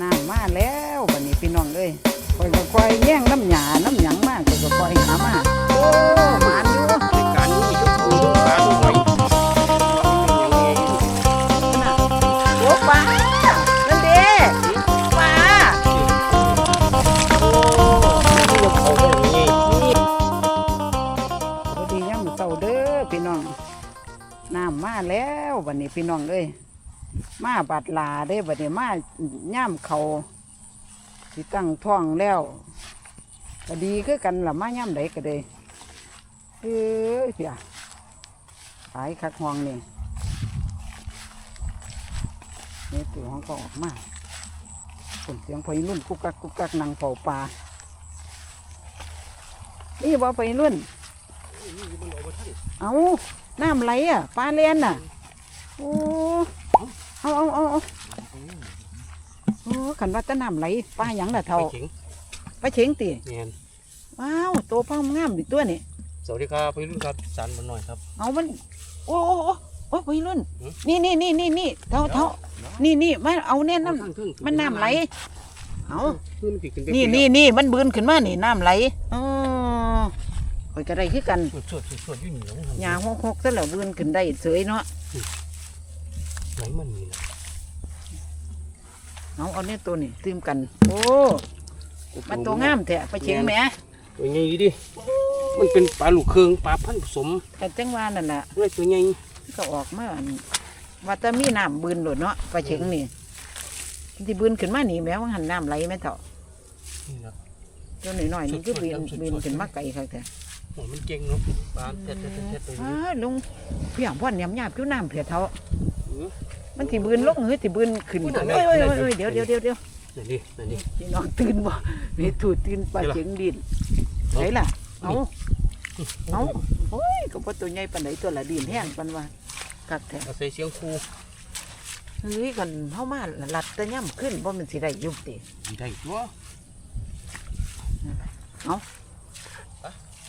น้ำมาแล้วบัดนี้พี่น้องเอ้ยคอยคอยแย่งน้ำหยาน้ำหยังมากคอยก็คอยหามาโอ้หมานอยู่การนี้ยกมือปลาตัวหอยน่ะโอ้ปลานั่นเด้ปลาโอ้นี่ยวเขาเด้อนี่สวัสดียามมื้อเช้าเด้อพี่น้องน้ำมาแล้วบัดนี้พี่น้องเอ้ย มาบาดลาเด้บัดนี้มาย่ามเขาสิตั้งท้องแล้วก็ดีคือกันละมาย่ามใดก็ได้เอ้ยเพียหายคักห้องนี่นี่ตัวของก็ออกมาคนเสียงไฟรุ่นกุกกักกุกกักนางเผาปลานี่บ่ไฟรุ่น เอาน้ำไหลอะปลาเลียนน่ะ โอ้ เอาเอาเอาเอาโอ้ขันว่าแตะน้ำไหลปลาหยังล่ะไปเท่าเข็งปลาเฉียงตีเนียนว้าวตัวพ่องามดิตัวนี่สวัสดีครับพี่รุ่นครับสันมาหน่อยครับ เอามัน โอ้โอ้โอ้โอ้ไฟรุ่น หือ นี่นี่นี่นี่นี่เท่าเท่านี่นี่มาเอาแน่น้ข้างครึ่งำมันน้ำไหลเอา ขึ้นผิดกันนี่นี่นี่มันบืนขึ้นมานี่น้ำไหลอ๋อคอยกระไรคือกันสวดสวดสวดอยู่เหนียวหยาหกหกซะแล้วบืนขึ้นได้เสยเนาะ ไหนมันนี่นะเอาเอาเนี่ยตัวนี่ตืมกัน โอ้มันตัวงามแท้ไปเชียงแหม่ตัวใหญ่ดิมันเป็นปลาลูกเครืองปลาพันธุ์ผสมแต่จังว่านั่นแหละด้วยตัวใหญ่ก็ออกมาอันว่าแต่มีน้ำบืนโดดเนาะไปเชียงนี่ที่บืนขึ้นมานี่แม้ว่าหันน้ำไหลไหมเถอะนี่นะตัวหน่อยๆนี่ก็บืนสุดๆบืนขึ้นมาไกลครับแต่โอ้ยมันเก่งเนาะปลาเท็ดเท็ดเท็ดตัวอ้านี้ลุงเพี่ยงพ่อนยำยาบคิ้วน้ำเผียเท่าเออ มันที่บืนลงหรือที่บืนขึ้นอุ้ยเอ้ยนั่เอ้นยแหละเอ้ยเดี๋ยวเดี๋ยวเดี๋ยวเดี๋ยวนั่นดินั่นดิพี่น้องตื่นบ่นี่ถูดตื่นปลานี่ล่ะเฉียงดินไหนล่ะเอานี่เอาโอ้ยก็บ่ตัวใหญ่ปานใดตัวละดินแห้งปานว่ากักแท้เอาใส่เสียงครูเฮ้ยกันเฮามาลัดแตะย่ำขึ้นบ่มันสิได้ยุบติดีได้ตัว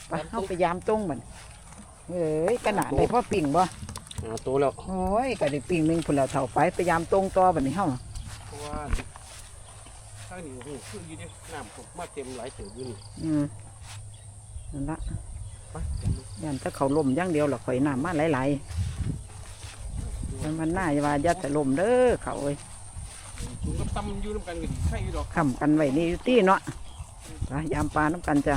ไปเฮาไปยามตรงมันเอ้ยขนาดได้พ่อปิ่งบ่ อ่าโตแล้วโอ้ยก็ได้ปิ่งหนึงพุ่นแล้วเท่าไปไปยามตรงต่อบัดนี้เฮาเพราะว่าข้างนี้โอ้โหคืออยู่ดิน้ำผมมาเต็มหลายเสืออยู่นี่อืมนั่นละไปยันถ้าเขาล่มอย่างเดียวล่ะข่อยน้ำมาหลายๆมันมันน่าจะว่าอย่าแต่ล่มเด้อเขาเอ้ยสูงกับต่ำอยู่น้ำกันกันใช่ดอก ค้ำกันไว้นี่อยู่ตี้เนาะไปยามปลาน้ำกันจ้ะ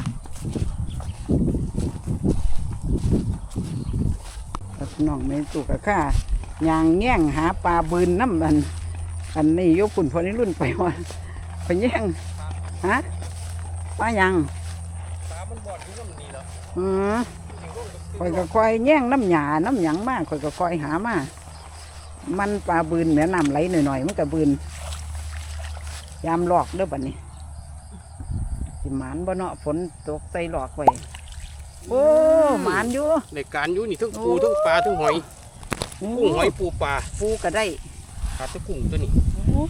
น้องไม่ตู่กับข้ายางแง่งหาปลาบืนน้ำมันอันนี้ยกคุณพอนี้รุ่นไปว่าไปแย่งฮะปลายังตามันบอดอยู่น้ำนี่แล้วอืมคอยก็คอยแย่งน้ำหยาน้ำหยังมากคอยก็คอยหามามันปลาบืนเหมือนน้ำไหลหน่อยๆมันก็บืนยามหลอกเด้อบัดนี้สิหมานบ่เนาะฝนตกใส่หลอกไว้ โอ้หมานอยู่ในการอยู่นี่ทั้งปูทั้งปลาทั้งหอยโอ้กุ้งหอยปูปลาปูก็ได้ขาดแต่กุ้งตัวนี้โอ้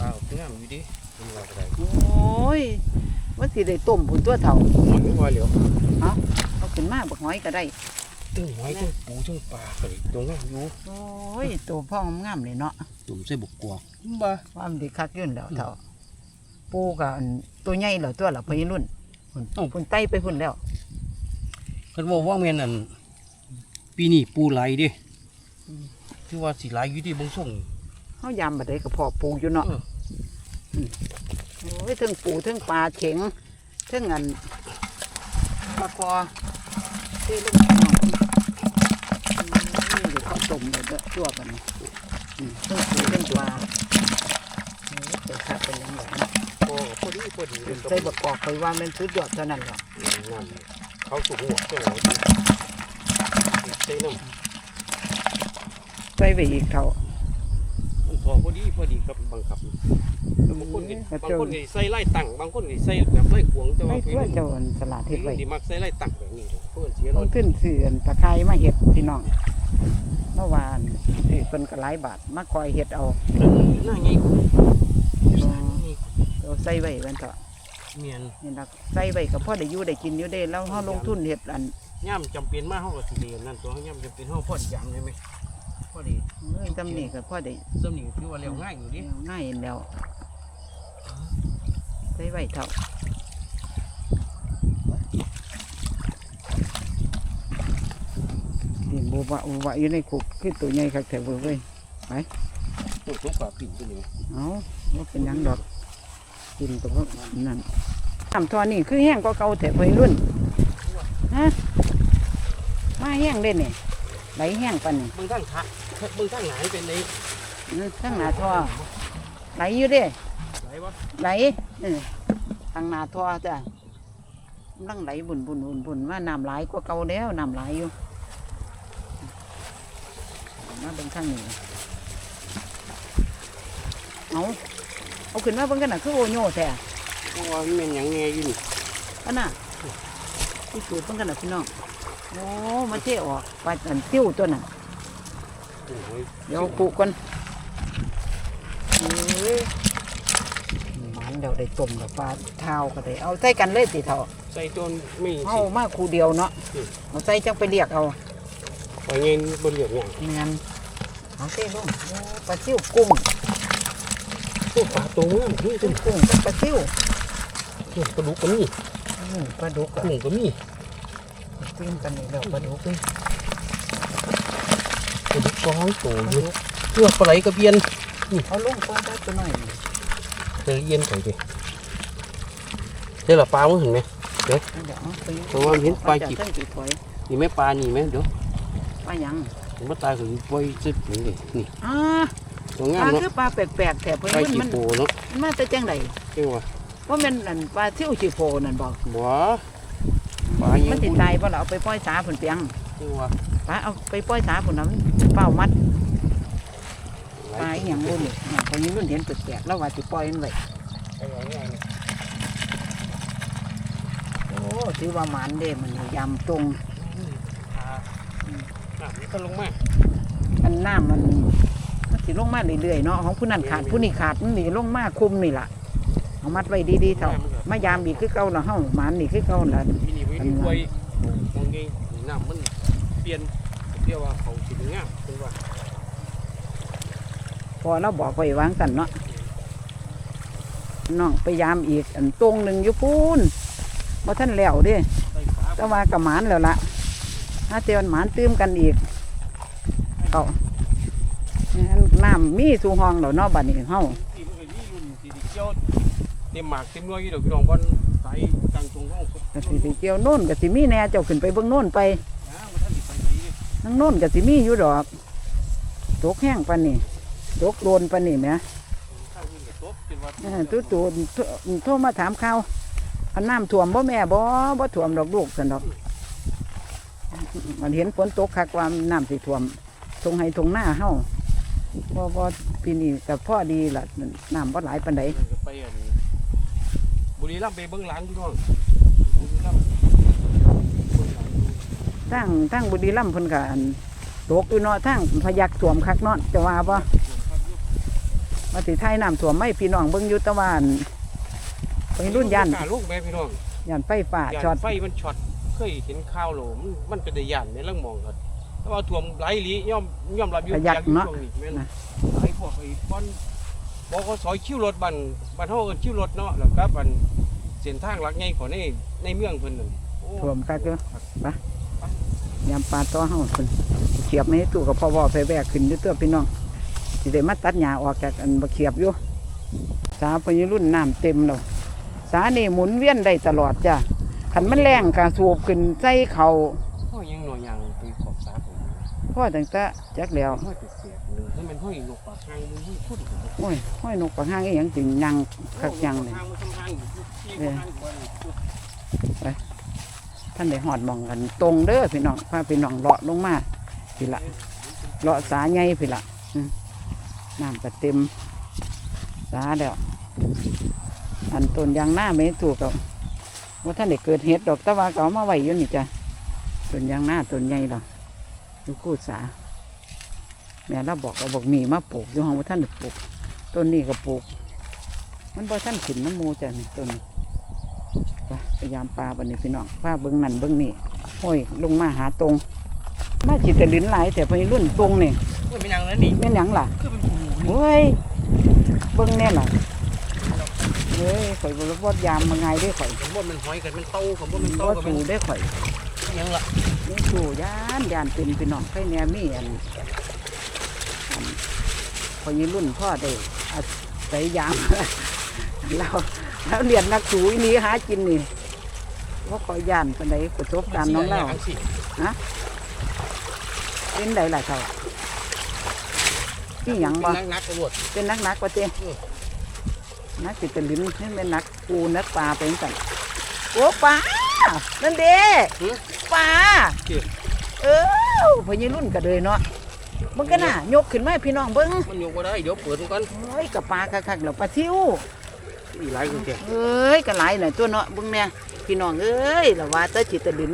ปลาเอางามอยู่ดิเป็นว่าก็ได้โอ้ยว่าสิได้ต้มผุนตัวเถ่าหอยว่าเหลียวเอาขึ้นมาบักหอยก็ได้ทั้งหอยทั้งปูทั้งปลาก็ได้ตรงงามอยู่โอ้ยตัวพ่องามเลยเนาะตุ่มใส่บุกกวกบ้าความดีคักยุ่นแล้วเถ่าปูกับตัวใหญ่แล้วตัวละพี่รุ่นพุ่นพุ่นไตไปพุ่นแล้ว คันบอกว่าแม่นอันปีนี้ปูไหลายเดิคือว่าสิไหลายอยู่ที่บางส่ง เฮายามบัดใดก็พอปูอยู่เนาะเออ มโอ้ยเทั้งปูเทั้งปลาเข็งเทั้งอันปลาคอเต้ลูกน้องอืมเดี๋ยวเขาต้มเลยเด้อชั่วกันนี่อืมเทั้งปูเทั้งปลาโอ้ยเดี๋ยวขาดเป็นยังไงนะโอ้พอดีพอดีเลยใส่บกกอกไปว่ามันสุดยอดเท่านั้นแหละงามเขาสูงหัวเจ้าหอยใส่น้ำใส่ไปอีกเท่ามันพอพอดีพอดีครับบังคับบางคนก็บางคนก็ใส่ไล่ตั้งบางคนก็ใส่แบบไล่ขวงแต่ไม่ว่าพี่เพื่อรุ่นเจ้าอันสลัดพี่เฮ็ดไว้รุ่นที่มักใส่ไล่ตั้งแบบนี้เพื่อนเสียลเรางขึ้นเสื่อนตะไคร้มาเห็ดพี่น้องเมื่อวานซื้อเป็นกระไรบาทมาคอยเห็ดเอาหน้าใหญ่กว่านี่เอาใส่ไว้เป็นเถอะ เมียนนี่นะใส่ไว้ก็พอได้อยู่ได้กินอยู่ได้แล้วเฮาลงทุนเห็ดอันย่ำจำเป็นมากเฮาก็สิเรียนนั่นตัวเฮาย่ำจำเป็นเฮาพอดียำได้ไหมพอดีเอ้ยจำนี่ก็พอได้สำนีถือว่าเร็วง่ายอยู่ดิง่ายแล้วไว้เท่านี่บัวบัวอยู่ในคุกคือตัวใหญ่คักแต่เว้ยเว้ยตัวตัวปลาปิ่นเป็นยังไงเอาว่าเป็นหยังดอก กินตัวนั่นน้ำทอนี่คือแห้งก็เก่าแต่วัยรุ่นฮะมาแห้งเด่นนี่ไหลแห้งปันนี่เบิ่งทั้งขาเบิ่งทั้งหางเป็นไงอื้อทั้งหนาทอไหลอยู่เด้ไหนวะไหลเออทางหนาทอจ้ะกำลังไหลบุนบุนบุนบุนว่าน้ำไหลายกว่าเก่าแล้วน้ำไหลายอยู่มาเบิ่งข้างนี้เอา เอาขึ้นมาเบิ่งกันน่ะคือโอโย่แท้เพราะว่ามันเป็นหยังแน่อยู่นี่อันน่ะที่สูดเพิ่งกันนะพี่น้องโอ้มาเที่ยวออกปลาอันติ้วตัวน่ะโอ้ยเดี๋ยวกูกันเอ้ยมันเดี๋ยวได้ต้มกับปลาเท้าก็ได้เอาใส่กันเลยสิเท่าใส่ต้นไม่เอาสิมาคูเดียวเนาะอืม เอาใส่จังไปเรียกเอาปล่อยเงินบนเหลืองอย่างเงินเอาเส้ลงโอ้ปลาซิ่วกุ้ง พวกปลาตัวงามนี่กุ้ตุ้งมกุ้งกับปลาซิ่วปลาดุกก็มีอืมปลาดุกอะกุ้งก็มีจิ้มกันนี่แล้วปลาดุกปลาดุกสองตัวอยู่เพื่อปลาไหลกระเบียนเอาลงปลาได้ตัวหน่อยนี่เจอเย็นถอยดิเจ้าละปลามึงเห็นไหมเดี๋ยวเอาไปเพราะว่าเห็นปลาจิบเส้นกี่ถอยนี่ไหมปลานี่ไหมเดี๋ยวปลาหยังผมว่าตายคือปล่อยซึบนี่ดินี่อ่า ตัวปงาลามเนาะคือปลาแปลกๆแต่เพิ่นปลามันจีมันโปเนาะมันมาแต่จังไดเจ้าว่าว่าแม่นอันปลาซิ่วชิโฟนั่นบอกบัวปลายังมันสิตายบ่ล่ะเอาไปปล่อยสาผุนเปียงเจ้าว่าปลาเอาไปปล่อยสาผุนน้ำเป้ามัดปลาอหย่างรุ่นนี่อย่างคนนี้รุ่นเห็นแปลกๆแล้วว่าสิปล่อยมันไว้โอ้ถือว่าหมานเด้มันนี่ยำตรง น้ำมันก็ลงมาอันน้ำมันมัน สิลงมาเรื่อยๆเนาะของผู้นั้นขาดผู้นี้ขาดมันนี่ลงมาคุมนี่ล่ะเอามัดไว้ดีๆเท่ามายามอีกคือเก่าละเฮาหมานนี่คือเก่าละมีนี่ไว้ที่ไว้มองไงน้ำมันเปลี่ยนเรียกว่าเขาสิงามเป็นว่าพอเราบอกไว้วางกันเนาะน้องไปยามอีกอันตรงหนึ่งอยู่พูนบ่ท่านแล้วเด้ใส่ขาแต่ว่ากระหมานแล้วละถ้าเตียนหมานตื้มกันอีกเขางั้ นน้ำมีสู่ห้องแล้วเนาะบัดนี้เฮาที่มันก็มีอยู่นี่ที่เกี่ยวเต็มหมากเต็มหน่วยอยู่ดอกพี่น้องบนสายกลางตรงห้องก็สิไปเกี่ยวโน่นก็สิมีแหน่เจ้าขึ้นไปเบิ่งโน่นไปนะมันท่านสิไปไหนดินั่งโน่นก็สิมีอยู่ดอกตกแห้งปานนี่ตกโดนปานนี่แหมข้างนี้ก็ตกเป็นว่าเออตู้ตูนโทโทรมาถามข่าวอันน้ำท่วมบ่แม่บ่บ่ท่วมดอกลูกสันดอก มันเห็นฝนตกคักว่าน้ำสิท่วมทงให้ทงหน้าเฮา บ่บ่ปีนี้ก็พอดีล่ะน้ำบ่หลายปานใดมันก็ไปอันบุรีรัมย์ไปเบื้องหลังพี่น้องบุรีรัมย์เบื้องหลังทั้งทั้งบุรีรัมย์เพิ่นก็อันตกอยู่เนาะทั้งพยักท่วมคักเนาะจะว่าบ่มาสิไทยน้ำท่วมไม่พี่น้องเบิ่งอยู่แตะวันไปรุ่นยันกล้าลูกแม่พี่น้องยันไฟฟ้าย่านช็อตไฟมันช็อตเคยเห็นข่าวโหลมันมันเป็นแต่ย่านในเรื่องมองกัน แต่ว่าท่วมไหลายอีหลีย่อมย่อมรับอยู่อยากอยู่ช่วงนี้แม่นไอ้พวกไอ้บอนบอกเขาซอยคิวรถบันบันเฮาเอิ้นคิวรถเนาะแล้วก็บันเส้นทางหลักใหญ่ของในในเมืองเพิ่นนั่นโอ้ ท่วมคักเด้อไปยามปลาต่อเฮาเพิ่นเขียบไม่ให้ตู้กับพ่อบ่ไปแบกขึ้นอยู่ตัวพี่น้องสิได้มาตัดหญ้าออกจากอันบ่เขียบอยู่สาพญรุ่นน้ำเต็มแล้วสานี่หมุนเวียนได้ตลอดจ้ะคันมันแรงก็สูบขึ้นใส่เขาพ่อ ยังหน่อยยังไปขอบสาผมพ่อตั้งแต่จักแล้วห้อยเปียกๆหนึ่งถ้ามันห้อยนกปากหางมันห้อยพุ่นโอ้ยห้อยนกปะห้างอีหยังจึงยังคักยังเลยหางมันทำหางอยู่ที่ข้างหางอยู่ท่านได้หอดหมองกันตรงเด้อพี่น้องพาพี่น้องเลาะลงมาพี่ละเลาะสาใหญ่พี่ละอืมน้ำก็เต็มสาแล้วอันต้นยางหน้าไม่ถูกกับว่าท่านได้เกิดเหตุดอกแตะวาก็เอามาไว้อยู่นี่จ้ะ ต้นยางหน้าต้นใหญ่หรอกดูกู้สาแม่เราบอกเอาบอกมีมาปลูกอยู่ห้องว่าท่านได้ปลูกต้นนี้ก็ปลูก มันบ่ท่านขึ้นน้ำหมูจ้ะนี่ต้นนี้ไปพยายามปลาบันนี้พี่น้องปลาเบิ้งนั่นเบิ้งนี่โอ้ยลงมาหาตรงมาจิตแต่ลิ้นหลายแต่พอรุ่นตรงนี่มันเป็นยังไงนี่แม่นหยังล่ะคือเป็นหมูโอ้ยเบิ้งแน่ล่ะนเฮ้ยข่อยบ่รู้ว่ายามมาไงเด้อข่อยผมว่ามันหอยกันมันเต้าผมว่ามันบ่เต้ากันมันสู่ได้อข่อยยังละ นี่สู่ยานยานเป็นพี่น้องไผแหน่มีอันอันพอยีรุ่นพ่อได้อาศัยยามเราเราเรียนนักสู่อีนี้หากินนี่ว่าขอยย่านปานใดประสบการณ์น้องเล่าสิเป็นใดล่ะเขาที่หยังบ่นักนักตำรวจเป็นนักนักๆว่าเต้เออนักติดตะลินนี่เป็นนักปูนักปลาเป็นสันโอ้ปลานั่นเด้หึ ปลาเกี่ยเออพญรุ่นก็เลยเนาะมึงก็น่ะยกขึ้นมาให้พี่น้องเบิ้งมันอยู่ก็ได้เดี๋ยวเปิดมันก่อนโอ้ยกับปลาคักๆแล้วปลาซิวอีหลายคนแก่เอ้ยก็หลายหน่อยตัวเนาะเบิ้งเนี่ยพี่น้องเอ้ยแล้วว่าแต่จิตตะลิน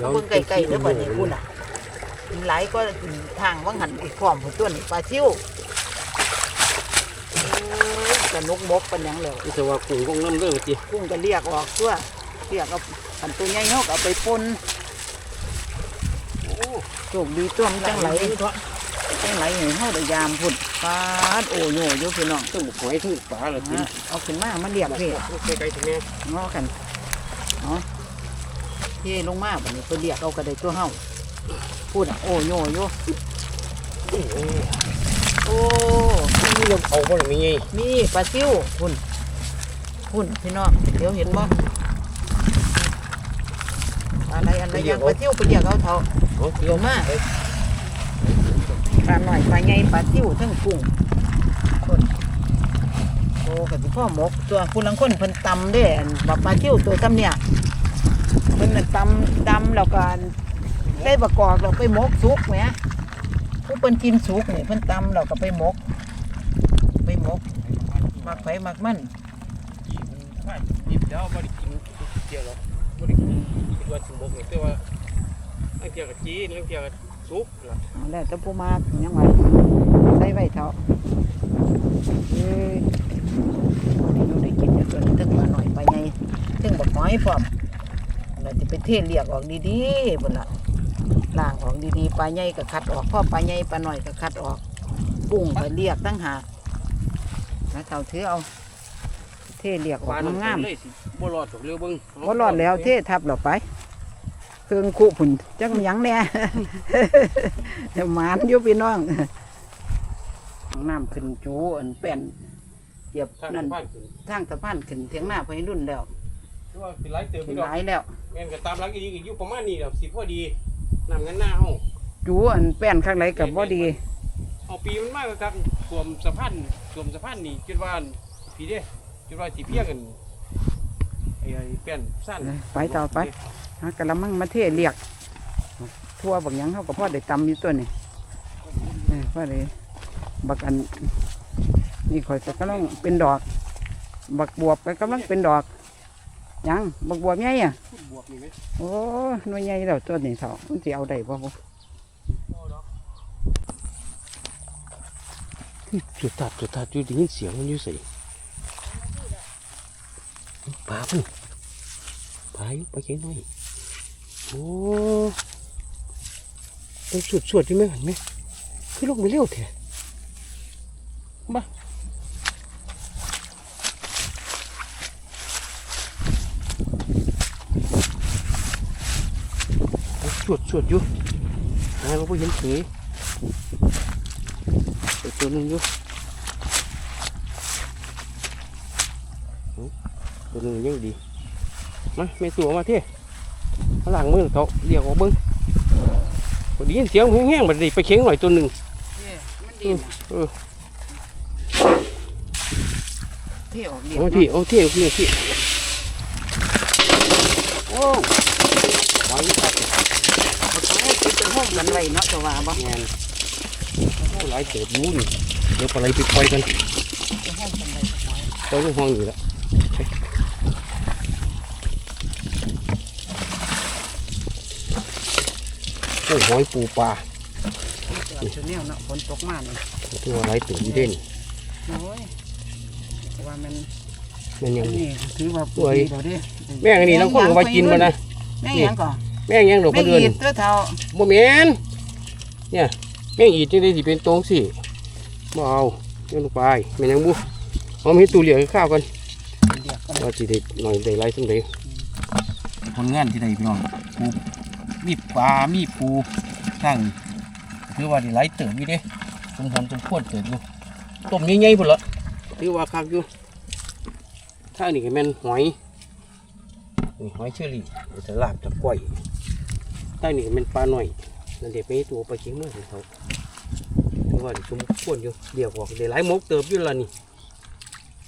เอาเบิ้งใกล้ๆเด้อบัดนี้คุณน่ะหลายก็ทางว่างหันอีกพร้อมพุ่นตัวนี้ปลาซิวเอ้ยกระนกมกปันหยังแล้วนี่จะว่ากุ้งกุ้งน้ำเรื่องจีกุ้งก็เรียกออกตัวเรียกเอา ขันตัวใหญ่เขาก็เอาไปปนโอ้โชคดีตัวมันจังไหลจังไหลให้เฮาได้ยามพุ่นปาดโอ้โยอยู่พี่น้องต้องหอยทุ่งปลาเหรอจีอะเอาขึ้นมามาเรียกพี่ใกล้ๆถึงแม่งอกันเนาะเทลงมาบัดนี้เพิ่นเรียกเอาก็ได้ตัวเฮาพูดอะโอ้โยอยู่โอ้โหโอ้นี่เราเอาคนมีไงมีปลาซิวพุ่นพุ่นพี่น้องเดี๋ยวเห็นบ่ อะไรอะไรยังปลาซิวไปเรียกเอาเถอะเอาเดี๋ยวมาปลาหน่อยปลาใหญ่ปลาซิ่วทั้งกุ้งคนโอ้กับที่พ่อหมกตัวคุณลังคนเพิ่นตำเด้อันบักปลาซิ่วตัวซ้ำเนี่ยเพิ่นน่ะตำดำแล้วก็ได้ประกอบเราไปหมกสุกแหมผู้เพิ่นกินสุกนี่เพิ่นตำเราก็ไปหมก ไปหมกมักไผมักมันหยิบแล้วไม่ได้กินเกี่ยวหรอกไม่ได้กิน คิดว่าสมบูรณ์แต่ว่าอันเกี่ยวกับจีนอันเกี่ยวกับซุปล่ะแล้วแต่ผู้มากยังไงใส่ไว้เถอะเอ้ยวันนี้เราได้กินอยู่ตัวนี้ทั้งปลาหน่อยไปลาใหญ่ทั้งบักหอยพร้อมเราจะไปเทเรียกออกดีๆบนละล่างออกดีๆปลาใหญ่ก็คัดออกพ่อปลาใหญ่ปลาหน่อยก็คัดออกกุ้งก็เรียกตั้งหากแล้วเต่าถือเอา เทเรียกออกงามเลยสิ บ่รอดดอกเร็วเบิ่งๆว่ารอดแล้วเททับเราไปเครื่องคู่ผุนจักมันหยังแน่เดี๋ยวหมานอยู่พี่น้องน้ำขึ้นจูอันเป็นเทียบทางนั่นบ้านขึ้นทางสะพานขึ้นเทียงหน้าไปรุ่นแล้วคือว่าเป็นหลายเติมเป็พี่นดอกหลายแล้วแม่นก็ตามหลังอีกอยู่ประมาณนี้แล้วสิพอดีนำงั้นหน้าเฮาจูอันแป้นข้างในกับบ่ดีเอาปีมันมากครับสวมสะพานสวมสะพานนี่คิดว่าพี่เด้คิดว่าสิเพียงกัน ไอ้ไอ้แป้นสั้นไปต่อไปหากระมังมาเทเรียก ทั่วบางหยังเขาก็พ่อได้ตำอยู่ตัวนี่เออพ่อได้บักอันนี่ข่อยก็กำลังเป็นดอก บักบวบก็กำลังเป็นดอกหยังบักบวบใหญ่อะบวกนี่ไหมโอ้หน่วยใหญ่แล้วตัวนี้เถอะมันสิเอาได้บ่บ่จุดตัดจุดตัดอยู่ได้ยินเสียงมันอยู่ใส่ ปลาพุ่นปลาอยู่ปลาเข็งน้อยโอ้ต้องสวดสวดๆใช่ไหมเห็นไหมคือลงไปเร็วแท้มาสวดสวดอยู่หาเราก็เห็นเฉยตัวนึงอยู่ ตัวหนึงยังดีมาไม่ตัวมาเท่มาหลังมือเขาเรียกออกเบิ้งพอดียินเสียงแห้งๆบัดนี้ไปเข็งหน่อยตัวหนึ่งมันดีเออเทออกเรียกโอ้ที่โอ้ที่โอ้ที่ที่โอ้วางอยู่ครับเอาไปคิดเป็นห้องกันไว้เนาะจะว่าบ่งานโอ้หลายเติบอยูนี่เดี๋ยวปลาไหลไปปล่อยกันเป็นห้องกันไว้สักหน่อยปล่อยในห้องอยู่แล้ว อ้หอยปูปลาเดี๋ยวจะแนวเนาะฝนตกมาเนี่ยตัวอะไรตัวนี้เด่นโอ้ยว่ามันมันยังนี่ถือว่าโอ้ยเดี๋ยวดิแม่งอันนี้เราคนก็ว่ากินมานะแม่งหยังก่อนแม่งยังดอกแม่กระงเดือนอีดตัวเท่าบ่แม่นเนี่ยแม่งอีดจังได๋สิเป็นตรงสิบ่เอาเดี๋ยวลงไปแม่นยังบุเอามาให้ตู้เหลียวข้าวกันว่าสิได้หน่อยได้ไรซึ่งได้ผลงานที่ใดพี่น้องปู มีปลา มีปูทั้งถือว่าด้ไรเติบอยู่เด้สมผลสมควรเติบอยู่ต้มใหญ่ๆพุ่นละถือว่าคักอยู่ถ้านี่ก็แม่นหอยนี่หอยเชอรี่เดี๋ยวจะลาบจะก้อยถ้านี่ก็แม่นปลาหน่อยนั่นเด็กไปตัวไปลาเชียงเมื่อของเขาถือว่าด้สมควรอยู่เดี๋ยวบอกได้หลายหมกเติบอยู่และนี่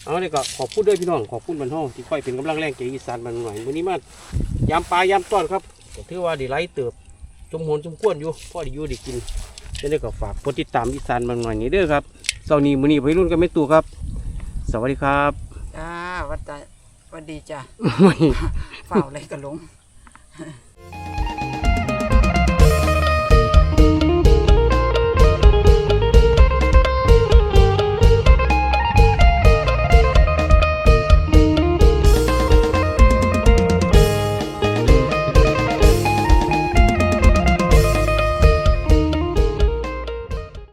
เอาเนี่ยก็ขอบคุณด้วยพี่น้องขอบคุณบรรทองที่ค่อยเป็นกำลังแรงใจอีสานบางหน่อยวันนี้มายามปลายามต้อนครับ ก็ถือว่าดีไลเติบสมหนสมควรอยู่พ่อได้อยู่ได้กินจะได้ก็ฝากกดติดตามอีสานบางหน่อยนี้เด้อครับเสาร์นี้มื้อนี้ไปรุ่นกันไม่ตู่ครับ สวัสดีครับจ้าวัดใจวัดดีจ้าฝ่าอะไรกระหลง